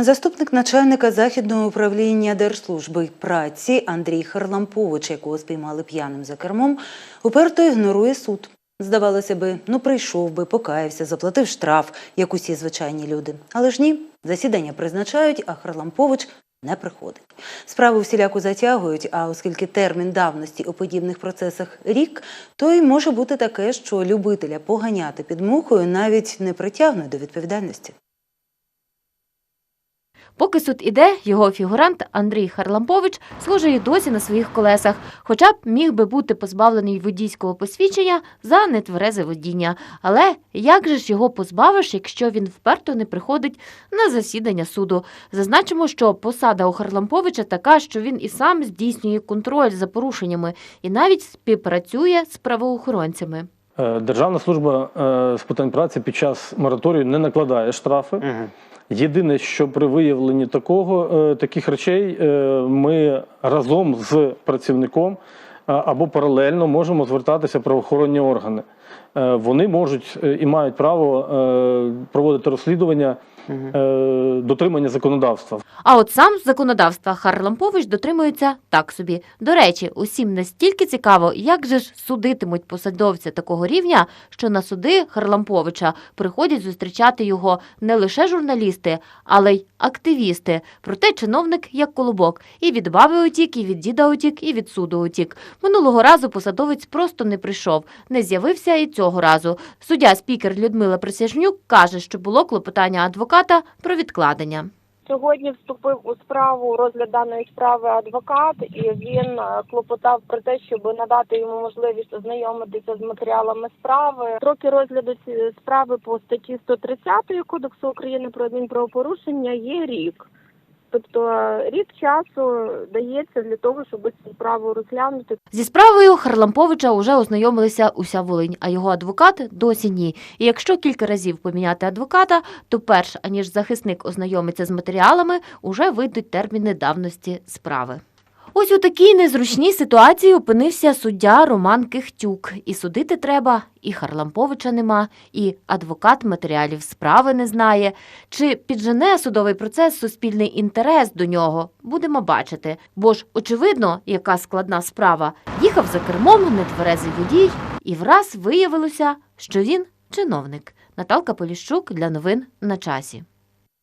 Заступник начальника західного управління Держслужби праці Андрій Харлампович, якого спіймали п'яним за кермом, уперто ігнорує суд. Здавалося би, ну прийшов би, покаявся, заплатив штраф, як усі звичайні люди. Але ж ні, засідання призначають, а Харлампович не приходить. Справу всіляко затягують, а оскільки термін давності у подібних процесах рік, то й може бути таке, що любителя поганяти під мухою навіть не притягнуть до відповідальності. Поки суд іде, його фігурант Андрій Харлампович схоже і досі на своїх колесах, хоча б міг би бути позбавлений водійського посвідчення за нетверезе водіння. Але як же ж його позбавиш, якщо він вперто не приходить на засідання суду? Зазначимо, що посада у Харламповича така, що він і сам здійснює контроль за порушеннями і навіть співпрацює з правоохоронцями. Е, Державна служба е, з питань праці під час мораторію не накладає штрафи. Єдине, що при виявленні такого, е, таких речей е, ми разом з працівником е, або паралельно можемо звертатися в правоохоронні органи. Вони можуть і мають право проводити розслідування е, дотримання законодавства. А от сам з законодавства Харлампович дотримується так собі. До речі, усім настільки цікаво, як же ж судитимуть посадовця такого рівня, що на суди Харламповича приходять зустрічати його не лише журналісти, але й активісти. Проте чиновник як колобок і від баби утік, і від діда утік, і від суду утік. Минулого разу посадовець просто не прийшов, не з'явився і цього разу. Суддя спікер Людмила Присяжнюк каже, що було клопотання адвоката про відкладення. Сьогодні вступив у справу розгляд даної справи адвокат, і він е, клопотав про те, щоб надати йому можливість ознайомитися з матеріалами справи. Строки розгляду справи по статті 130 Кодексу України про адмінправопорушення є рік. Тобто рік часу дається для того, щоб цю справу розглянути. Зі справою Харламповича уже ознайомилися уся Волинь, а його адвокат досі ні. І якщо кілька разів поміняти адвоката, то перш аніж захисник ознайомиться з матеріалами, уже вийдуть терміни давності справи. Ось у такій незручній ситуації опинився суддя Роман Кихтюк. І судити треба, і Харламповича нема, і адвокат матеріалів справи не знає. Чи піджене судовий процес суспільний інтерес до нього, будемо бачити. Бо ж очевидно, яка складна справа. Їхав за кермом нетверезий водій, і враз виявилося, що він чиновник. Наталка Поліщук для новин на часі.